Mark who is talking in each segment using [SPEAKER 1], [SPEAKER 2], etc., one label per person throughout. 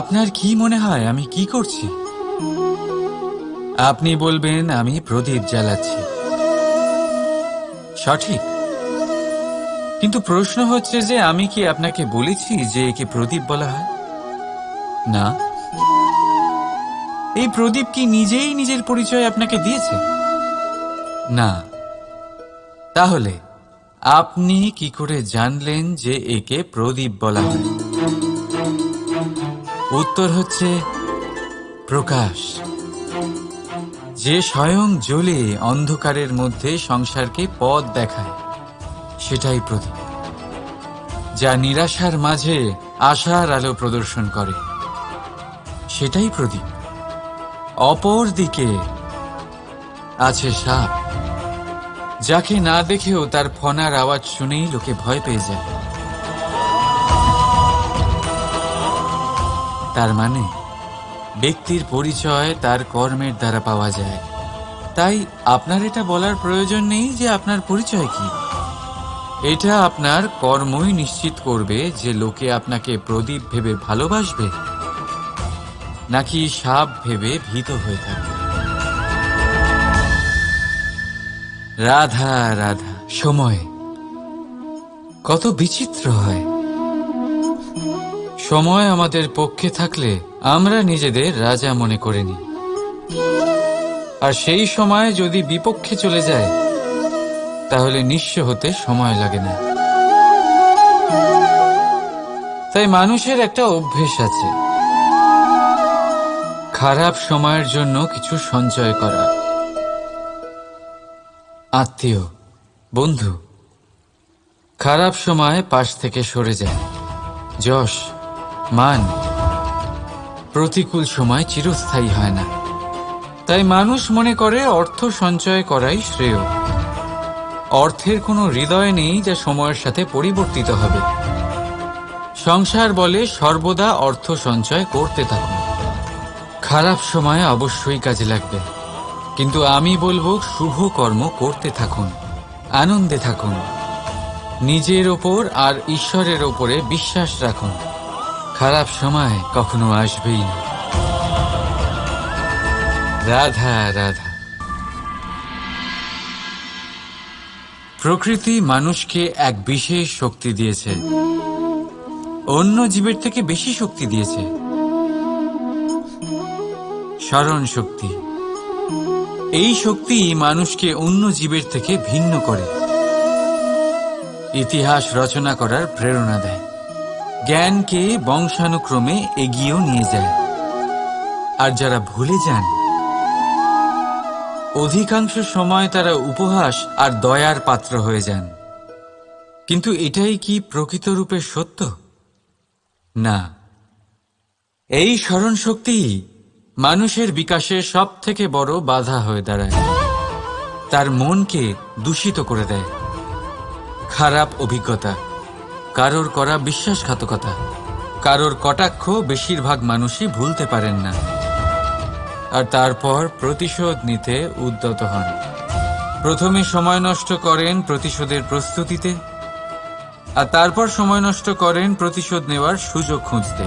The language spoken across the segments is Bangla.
[SPEAKER 1] আপনার কি মনে হয় আমি কি করছি? আপনি বলবেন, আমি প্রদীপ জ্বালাচ্ছি। সঠিক। কিন্তু প্রশ্ন হচ্ছে যে, আমি কি আপনাকে বলেছি যে একে প্রদীপ বলা হয়? না। এই প্রদীপ কি নিজেই নিজের পরিচয় আপনাকে দিয়েছে? না। তাহলে, আপনি কি করে জানলেন যে একে প্রদীপ বলা হয়? উত্তর হচ্ছে প্রকাশ। যে স্বয়ং জ্বলে অন্ধকারের মধ্যে সংসারকে পথ দেখায়, সেটাই প্রদীপ যা নিরাশার মাঝে আশার আলো প্রদর্শন করে। সেটাই প্রদীপ অপর দিকে আছে সাপ, যাকে না দেখেও তার ফনার আওয়াজ শুনেই লোকে ভয় পেয়ে যায়। তার মানে ব্যক্তির পরিচয় তার কর্মের দ্বারা পাওয়া যায়। তাই আপনার এটা বলার প্রয়োজন নেই যে আপনার পরিচয় কি। এটা আপনার কর্মই নিশ্চিত করবে যে লোকে আপনাকে প্রদীপ ভেবে ভালোবাসবে, নাকি সাপ ভেবে ভীত হয়ে থাকবে। রাধা রাধা, সময়। কত বিচিত্র হয়। সময় আমাদের পক্ষে থাকলে আমরা নিজেদের রাজা মনে করে নিই। আর সেই সময় যদি বিপক্ষে চলে যায়, তাহলে নিঃস্ব হতে সময় লাগে না। তাই মানুষের একটা অভ্যেস আছে। খারাপ সময়ের জন্য কিছু সঞ্চয় করা। আত্মীয়, বন্ধু, খারাপ সময় পাশ থেকে সরে যায়। যশ মান। প্রতিকূল সময় চিরস্থায়ী হয় না। তাই মানুষ মনে করে অর্থ সঞ্চয় করাই শ্রেয়। অর্থের কোনো হৃদয় নেই যা সময়ের সাথে পরিবর্তিত হবে। সংসার বলে সর্বদা অর্থ সঞ্চয় করতে থাকুন। খারাপ সময় অবশ্যই কাজে লাগবে। কিন্তু আমি বলব শুভ কর্ম করতে থাকুন, আনন্দে থাকুন। নিজের ওপর আর ঈশ্বরের ওপরে বিশ্বাস রাখুন। খারাপ সময় কখনো আসবেই না। রাধা রাধা। প্রকৃতি মানুষকে এক বিশেষ শক্তি দিয়েছে। অন্য জীবের থেকে বেশি শক্তি দিয়েছে। স্মরণ শক্তি। এই শক্তি মানুষকে অন্য জীবের থেকে ভিন্ন করে। ইতিহাস রচনা করার প্রেরণা দেয়। জ্ঞানকে বংশানুক্রমে এগিয়েও নিয়ে যায়। আর যারা ভুলে যান, অধিকাংশ সময় তারা উপহাস আর দয়ার পাত্র হয়ে যান। কিন্তু এটাই কি প্রকৃত রূপে সত্য? না। এই স্মরণ শক্তি মানুষের বিকাশে সব থেকে বড় বাধা হয়ে দাঁড়ায়। তার মনকে দূষিত করে দেয়। খারাপ অভিজ্ঞতা। কারোর করা বিশ্বাসঘাতকতা। কারোর কটাক্ষ বেশিরভাগ মানুষই ভুলতে পারেন না। আর তারপর প্রতিশোধ নিতে উদ্যত হন। প্রথমে সময় নষ্ট করেন প্রতিশোধের প্রস্তুতিতে, আর তারপর সময় নষ্ট করেন প্রতিশোধ নেওয়ার সুযোগ খুঁজতে।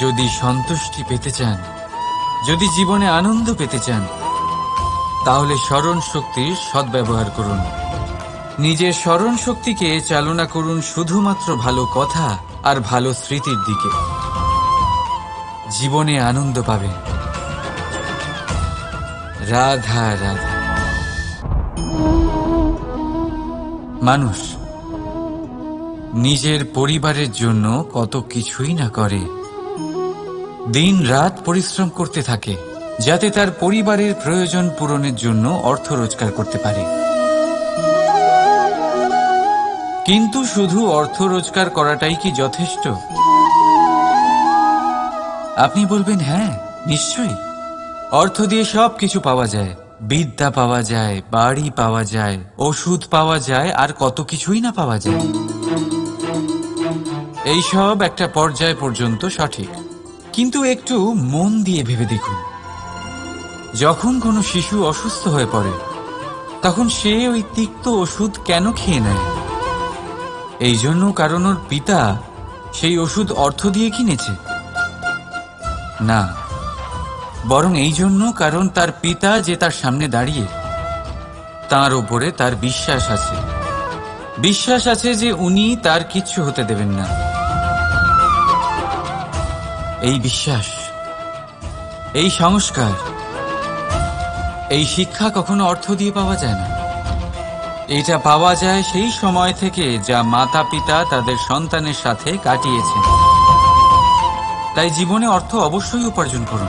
[SPEAKER 1] যদি সন্তুষ্টি পেতে চান, যদি জীবনে আনন্দ পেতে চান, তাহলে স্মরণ শক্তির সদ্ব্যবহার করুন। নিজের স্মরণ শক্তিকে চালনা করুন শুধুমাত্র ভালো কথা আর ভালো স্মৃতির দিকে। জীবনে আনন্দ পাবেন। রাধা রাধা। মানুষ, নিজের পরিবারের জন্য কত কিছুই না করে। দিন রাত পরিশ্রম করতে থাকে, যাতে তার পরিবারের প্রয়োজন পূরণের জন্য অর্থ রোজগার করতে পারে। কিন্তু শুধু অর্থ রোজগার করাটাই কি যথেষ্ট? আপনি বলবেন হ্যাঁ নিশ্চয়ই। অর্থ দিয়ে সব কিছু পাওয়া যায়। বিদ্যা পাওয়া যায়, বাড়ি পাওয়া যায়, ওষুধ পাওয়া যায়, আর কত কিছুই না পাওয়া যায়। এই সব একটা পর্যায় পর্যন্ত সঠিক। কিন্তু একটু মন দিয়ে ভেবে দেখুন। যখন কোনো শিশু অসুস্থ হয়ে পড়ে, তখন সে ওই তিক্ত ওষুধ কেন খেয়ে নেয়? এই জন্য কারণ ওর পিতা সেই ওষুধ অর্থ দিয়ে কিনেছে। না, বরং এই জন্য কারণ তার পিতা যে তার সামনে দাঁড়িয়ে, তার ওপরে তার বিশ্বাস আছে। বিশ্বাস আছে যে উনি তার কিচ্ছু হতে দেবেন না। এই বিশ্বাস, এই সংস্কার, এই শিক্ষা কখনো অর্থ দিয়ে পাওয়া যায় না। এটা পাওয়া যায় সেই সময় থেকে যা মাতা পিতা তাদের সন্তানের সাথে কাটিয়েছেন। তাই জীবনে অর্থ অবশ্যই উপার্জন করুন।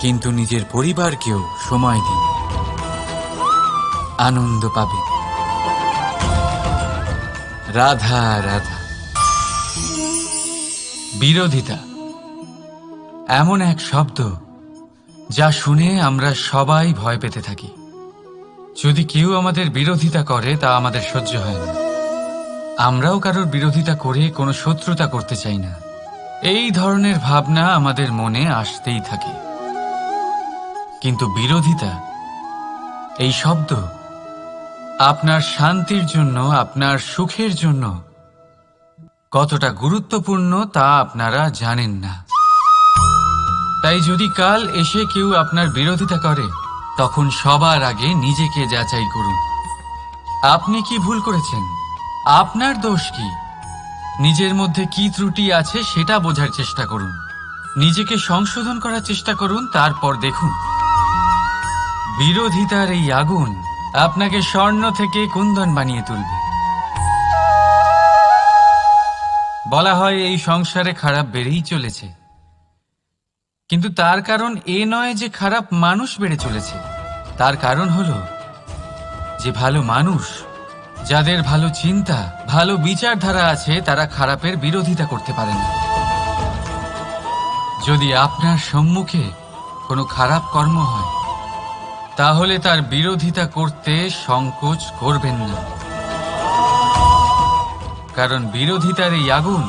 [SPEAKER 1] কিন্তু নিজের পরিবারকেও সময় দিন। আনন্দ পাবে রাধা রাধা। বিরোধিতা। এমন এক শব্দ যা শুনে আমরা সবাই ভয় পেতে থাকি। যদি কেউ আমাদের বিরোধিতা করে, তা আমাদের সহ্য হয় না। আমরাও কারোর বিরোধিতা করে কোনো শত্রুতা করতে চাই না। এই ধরনের ভাবনা আমাদের মনে আসতেই থাকে। কিন্তু বিরোধিতা, এই শব্দ, আপনার শান্তির জন্য, আপনার সুখের জন্য কতটা গুরুত্বপূর্ণ তা আপনারা জানেন না। তাই যদি কাল এসে কেউ আপনার বিরোধিতা করে তখন সবার আগে নিজেকে যাচাই করুন। আপনি কি ভুল করেছেন? আপনার দোষ কি? নিজের মধ্যে কি ত্রুটি আছে সেটা বোঝার চেষ্টা করুন। নিজেকে সংশোধন করার চেষ্টা করুন, তারপর দেখুন। বিরোধিতার এই আগুন আপনাকে স্বর্ণ থেকে কুন্দন বানিয়ে তুলবে। বলা হয় এই সংসারে খারাপ বেড়েই চলেছে। কিন্তু তার কারণ এ নয় যে খারাপ মানুষ বেড়ে চলেছে। তার কারণ হলো যে ভালো মানুষ, যাদের ভালো চিন্তা, ভালো বিচারধারা আছে, তারা খারাপের বিরোধিতা করতে পারে না। যদি আপনার সম্মুখে কোনো খারাপ কর্ম হয়, তাহলে তার বিরোধিতা করতে সংকোচ করবেন না। কারণ বিরোধিতার এই আগুন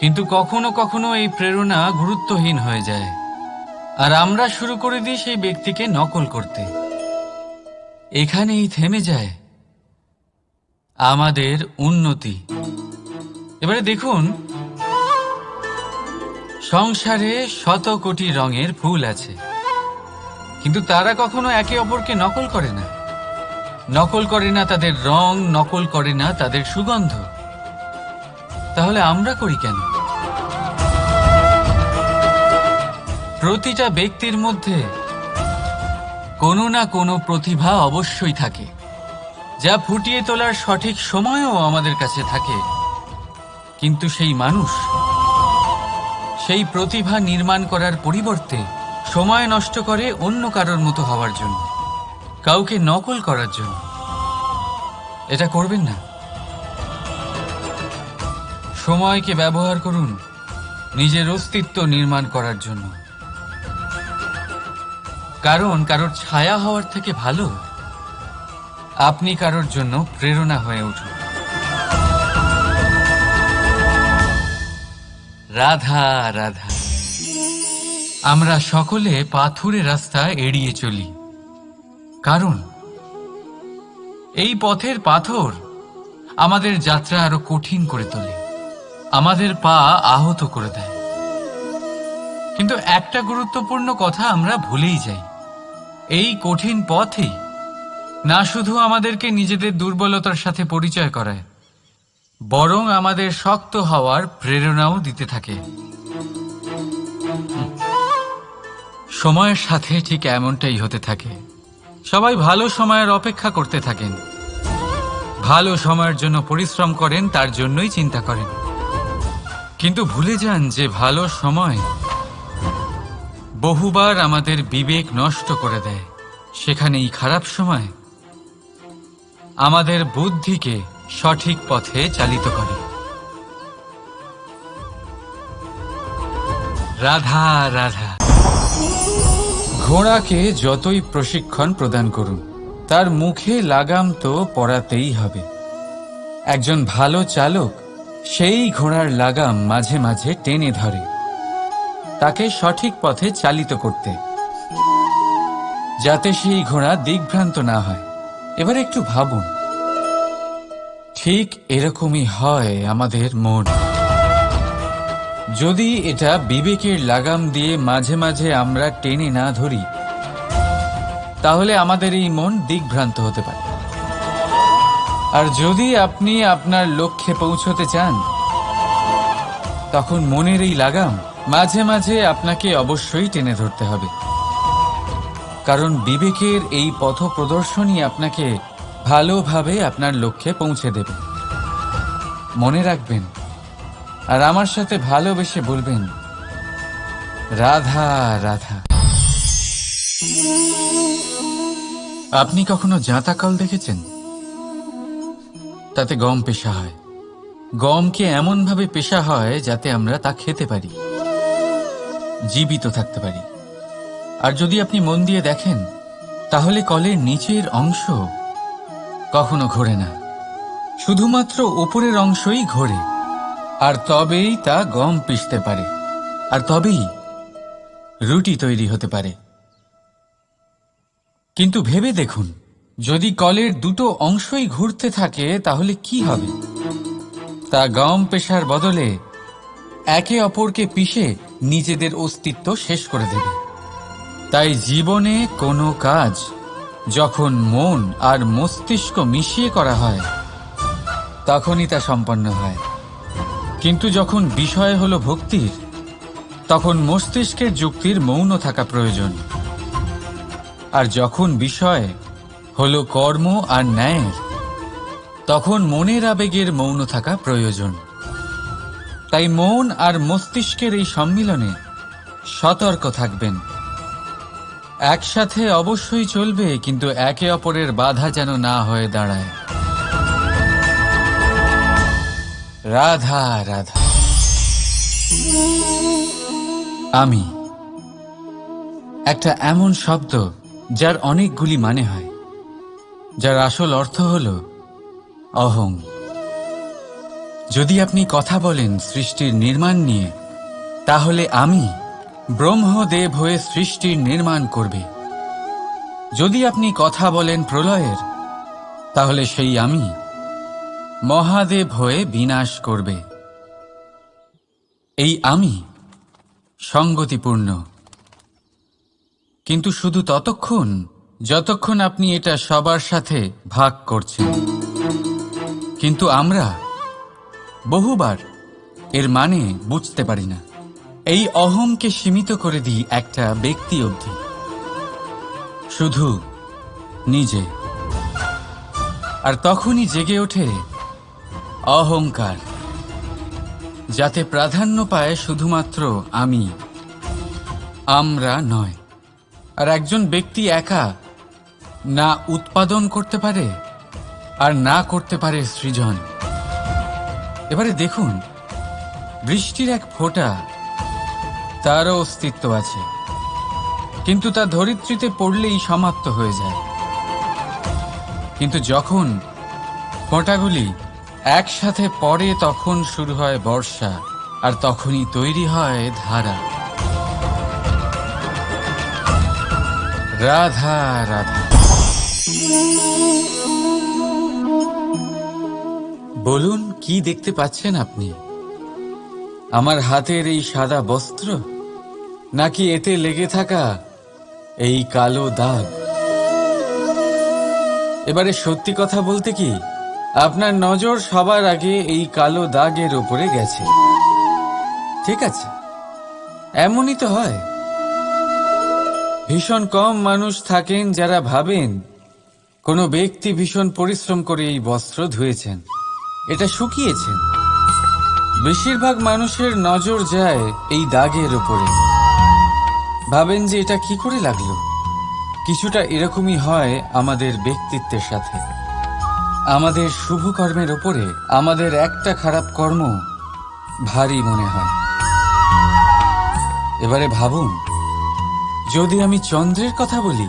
[SPEAKER 1] কিন্তু কখনো কখনো এই প্রেরণা গুরুত্বহীন হয়ে যায়। আর আমরা শুরু করে দিই সেই ব্যক্তিকে নকল করতে। এখানেই থেমে যায় আমাদের উন্নতি। এবারে দেখুন, সংসারে শত কোটি রঙের ফুল আছে, কিন্তু তারা কখনো একে অপরকে নকল করে না। নকল করে না তাদের রং, নকল করে না তাদের সুগন্ধ। তাহলে আমরা করি কেন? প্রতিটা ব্যক্তির মধ্যে কোনো না কোনো প্রতিভা অবশ্যই থাকে। যা ফুটিয়ে তোলার সঠিক সময়ও আমাদের কাছে থাকে। কিন্তু সেই মানুষ, সেই প্রতিভা নির্মাণ করার পরিবর্তে সময় নষ্ট করে অন্য কারোর মতো হওয়ার জন্য, কাউকে নকল করার জন্য। এটা করবেন না। সময়কে ব্যবহার করুন নিজের অস্তিত্ব নির্মাণ করার জন্য। কারণ কারোর ছায়া হওয়ার থেকে ভালো, আপনি কারোর জন্য প্রেরণা হয়ে উঠুন। রাধা রাধা। আমরা সকলে পাথুরে রাস্তা এড়িয়ে চলি। কারণ এই পথের পাথর আমাদের যাত্রা আরও কঠিন করে তোলে। আমাদের পা আহত করে দেয়। কিন্তু একটা গুরুত্বপূর্ণ কথা আমরা ভুলেই যাই। এই কঠিন পথই না শুধু আমাদেরকে নিজেদের দুর্বলতার সাথে পরিচয় করায়, বরং আমাদের শক্ত হওয়ার প্রেরণাও দিতে থাকে। সময়ের সাথে ঠিক এমনটাই হতে থাকে। সবাই ভালো সময়ের অপেক্ষা করতে থাকেন। ভালো সময়ের জন্য পরিশ্রম করেন, তার জন্যই চিন্তা করেন। কিন্তু ভুলে যান যে ভালো সময় বহুবার আমাদের বিবেক নষ্ট করে দেয়। সেখানে এই খারাপ সময় আমাদের বুদ্ধিকে সঠিক পথে চালিত করে। রাধা রাধা। ঘোড়াকে যতই প্রশিক্ষণ প্রদান করুন, তার মুখে লাগাম তো পরাতেই হবে। একজন ভালো চালক সেই ঘোড়ার লাগাম মাঝে মাঝে টেনে ধরে। তাকে সঠিক পথে চালিত করতে। যাতে সেই ঘোড়া দিগ্ভ্রান্ত না হয়। এবার একটু ভাবুন। ঠিক এরকমই হয় আমাদের মন। যদি এটা বিবেকের লাগাম দিয়ে মাঝে মাঝে আমরা টেনে না ধরি, তাহলে আমাদের এই মন দিগ্ভ্রান্ত হতে পারে। আর যদি আপনি আপনার লক্ষ্যে পৌঁছতে চান, তখন মনের এই লাগাম মাঝে মাঝে আপনাকে অবশ্যই টেনে ধরতে হবে। কারণ বিবেকের এই পথ প্রদর্শনই আপনাকে ভালোভাবে আপনার লক্ষ্যে পৌঁছে দেবে। মনে রাখবেন আর আমার সাথে ভালোবেসে বলবেন, রাধা রাধা। আপনি কখনো জাঁতাকল দেখেছেন? তাতে গম পেশা হয়। গমকে এমনভাবে পেশা হয় যাতে আমরা তা খেতে পারি। জীবিত থাকতে পারি। আর যদি আপনি মন দিয়ে দেখেন, তাহলে কলের নিচের অংশ কখনো ঘোরে না। শুধুমাত্র উপরের অংশই ঘোরে। আর তবেই তা গম পিষতে পারে। আর তবেই রুটি তৈরি হতে পারে। কিন্তু ভেবে দেখুন যদি কলের দুটো অংশই ঘুরতে থাকে, তাহলে কি হবে? তা গম পেশার বদলে একে অপরকে পিষে নিজেদের অস্তিত্ব শেষ করে দেবে। তাই জীবনে কোনো কাজ যখন মন আর মস্তিষ্ক মিশিয়ে করা হয়, তখনই তা সম্পন্ন হয়। কিন্তু যখন বিষয় হলো ভক্তির, তখন মস্তিষ্কের যুক্তির মৌন থাকা প্রয়োজন। আর যখন বিষয় হলো কর্ম আর ন্যায়ের। তখন মনের আবেগের মৌন থাকা প্রয়োজন। তাই মন আর মস্তিষ্কের এই সম্মিলনে সতর্ক থাকবেন। একসাথে অবশ্যই চলবে, কিন্তু একে অপরের বাধা যেন না হয়ে দাঁড়ায়। রাধা রাধা। আমি একটা এমন শব্দ যার অনেকগুলি মানে হয়। যার আসল অর্থ হল অহং। যদি আপনি কথা বলেন সৃষ্টির নির্মাণ নিয়ে, তাহলে আমি, ব্রহ্মদেব হয়ে সৃষ্টির নির্মাণ করবে। যদি আপনি কথা বলেন প্রলয়ের, তাহলে সেই আমি, মহাদেব হয়ে বিনাশ করবে। এই আমি সঙ্গতিপূর্ণ। কিন্তু শুধু ততক্ষণ যতক্ষণ আপনি এটা সবার সাথে ভাগ করছেন। কিন্তু আমরা বহুবার এর মানে বুঝতে পারি না। এই অহমকে সীমিত করে দিই একটা ব্যক্তি অবধি। শুধু নিজে। আর তখনই জেগে ওঠে অহংকার, যাতে প্রাধান্য পায় শুধুমাত্র আমি, আমরা নয়। আর একজন ব্যক্তি একা না উৎপাদন করতে পারে আর না করতে পারে সৃজন। এবারে দেখুন, বৃষ্টির এক ফোঁটা তারও অস্তিত্ব আছে, কিন্তু তা ধরিত্রীতে পড়লেই সমাপ্ত হয়ে যায়। কিন্তু যখন ফোঁটাগুলি একসাথে পড়ে, তখন শুরু হয় বর্ষা, আর তখনই তৈরি হয় ধারা। রাধা রাধা। বলুন, কি দেখতে পাচ্ছেন আপনি? আমার হাতের এই সাদা বস্ত্র? নাকি এতে লেগে থাকা এই কালো দাগ? এবারে সত্যি কথা বলতে কি, আপনার নজর সবার আগে এই কালো দাগের ওপরে গেছে। ঠিক আছে, এমনই তো হয়। ভীষণ কম মানুষ থাকেন যারা ভাবেন কোনো ব্যক্তি ভীষণ পরিশ্রম করে এই বস্ত্র ধুয়েছেন। এটা শুকিয়েছেন বেশিরভাগ মানুষের নজর যায় এই দাগের উপরে। ভাবেন যে এটা কি করে লাগল? কিছুটা এরকমই হয় আমাদের ব্যক্তিত্বের সাথে। আমাদের শুভ কর্মের ওপরে আমাদের একটা খারাপ কর্ম ভারী মনে হয়। এবারে ভাবুন, যদি আমি চন্দ্রের কথা বলি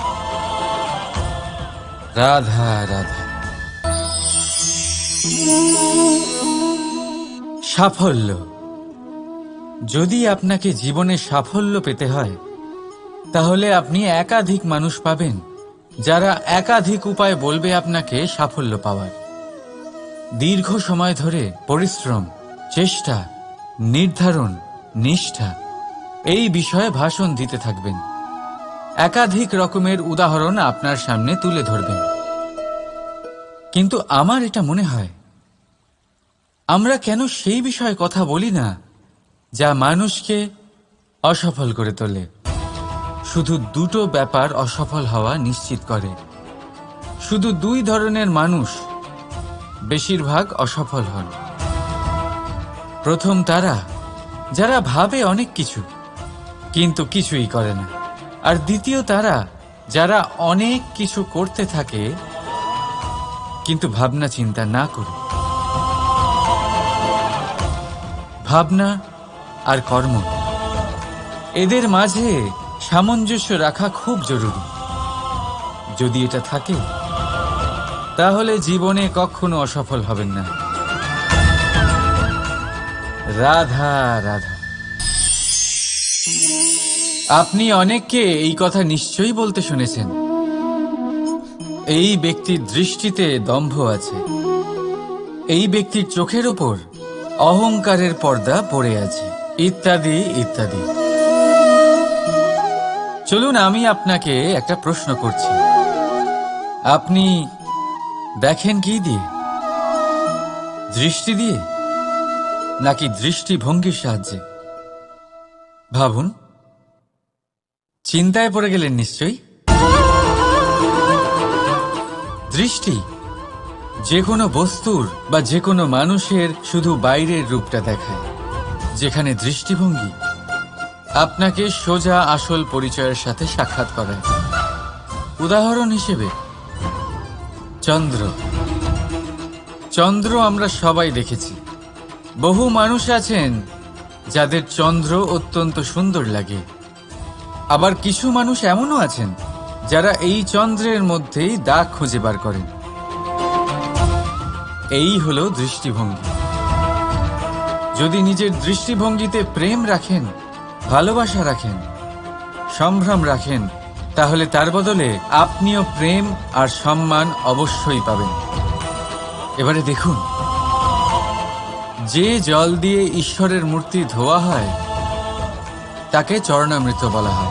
[SPEAKER 1] রাধা রাধা। সাফল্য। যদি আপনাকে জীবনে সাফল্য পেতে হয়, তাহলে আপনি একাধিক মানুষ পাবেন যারা একাধিক উপায় বলবে আপনাকে সাফল্য পাওয়ার। দীর্ঘ সময় ধরে পরিশ্রম, চেষ্টা, নির্ধারণ, নিষ্ঠা, এই বিষয়ে ভাষণ দিতে থাকবেন। একাধিক রকমের উদাহরণ আপনার সামনে তুলে ধরবেন। কিন্তু আমার এটা মনে হয়, আমরা কেন সেই বিষয়ে কথা বলি না যা মানুষকে অসফল করে তোলে? শুধু দুটো ব্যাপার অসফল হওয়া নিশ্চিত করে। শুধু দুই ধরনের মানুষ বেশিরভাগ অসফল হন। প্রথম তারা, যারা ভাবে অনেক কিছু, কিন্তু কিছুই করে না। আর দ্বিতীয় তারা, যারা অনেক কিছু করতে থাকে, কিন্তু ভাবনা চিন্তা না করে। ভাবনা আর কর্ম, এদের মাঝে সামঞ্জস্য রাখা খুব জরুরি। যদি এটা থাকে, তাহলে জীবনে কখনো অসফল হবেন না। রাধা রাধা। আপনি অনেককে এই কথা নিশ্চয়ই বলতে শুনেছেন। এই ব্যক্তির দৃষ্টিতে দম্ভ আছে। এই ব্যক্তির চোখের ওপর অহংকারের পর্দা পড়ে আছে। ইত্যাদি ইত্যাদি। চলুন, আমি আপনাকে একটা প্রশ্ন করছি। আপনি দেখেন কি দিয়ে? দৃষ্টি দিয়ে? নাকি দৃষ্টিভঙ্গির সাহায্যে? ভাবুন। চিন্তায় পড়ে গেলেন নিশ্চয়ই? দৃষ্টি, যে কোনো বস্তুর বা যে কোনো মানুষের শুধু বাইরের রূপটা দেখায়, যেখানে দৃষ্টিভঙ্গি আপনাকে সোজা আসল পরিচয়ের সাথে সাক্ষাৎ করায় উদাহরণ হিসেবে, চন্দ্র। চন্দ্র আমরা সবাই দেখেছি। বহু মানুষ আছেন যাদের চন্দ্র অত্যন্ত সুন্দর লাগে। আবার কিছু মানুষ এমনও আছেন যারা এই চন্দ্রের মধ্যেই দাগ খুঁজে বার করেন। এই হলো দৃষ্টিভঙ্গি। যদি নিজের দৃষ্টিভঙ্গিতে প্রেম রাখেন, ভালোবাসা রাখেন, সম্ভ্রম রাখেন, তাহলে তার বদলে আপনিও প্রেম আর সম্মান অবশ্যই পাবেন। এবারে দেখুন, যে জল দিয়ে ঈশ্বরের মূর্তি ধোয়া হয়, তাকে চরণামৃত বলা হয়।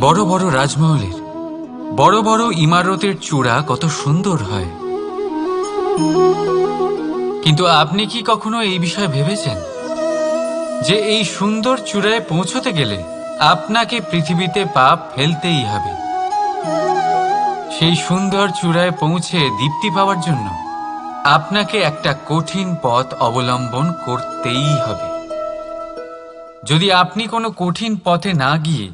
[SPEAKER 1] বড় বড় রাজমহলের, বড় বড় ইমারতের চূড়া কত সুন্দর হয়। কিন্তু আপনি কি কখনো এই বিষয়ে ভেবেছেন? যে এই সুন্দর চূড়ায় পৌঁছতে গেলে আপনাকে পৃথিবীতে পাপ ফেলতেই হবে। সেই সুন্দর চূড়ায় পৌঁছে দীপ্তি পাওয়ার জন্য আপনাকে একটা কঠিন পথ অবলম্বন করতেই হবে। যদি আপনি কোনো কঠিন পথে না গিয়ে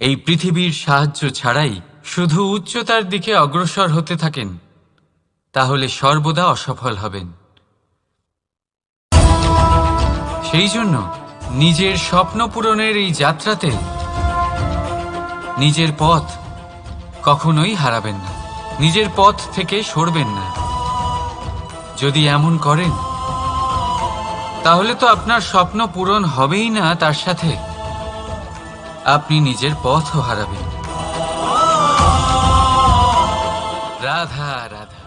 [SPEAKER 1] এই পৃথিবীর সাহায্য ছাড়াই শুধু উচ্চতার দিকে অগ্রসর হতে থাকেন, তাহলে সর্বদা অসফল হবেন। সেই জন্য নিজের স্বপ্ন পূরণের এই যাত্রাতে নিজের পথ কখনোই হারাবেন না, নিজের পথ থেকে সরবেন না। যদি এমন করেন তাহলে তো আপনার স্বপ্ন পূরণ হবেই না তার সাথে। আপনি নিজের পথও হারাবেন। রাধা রাধা।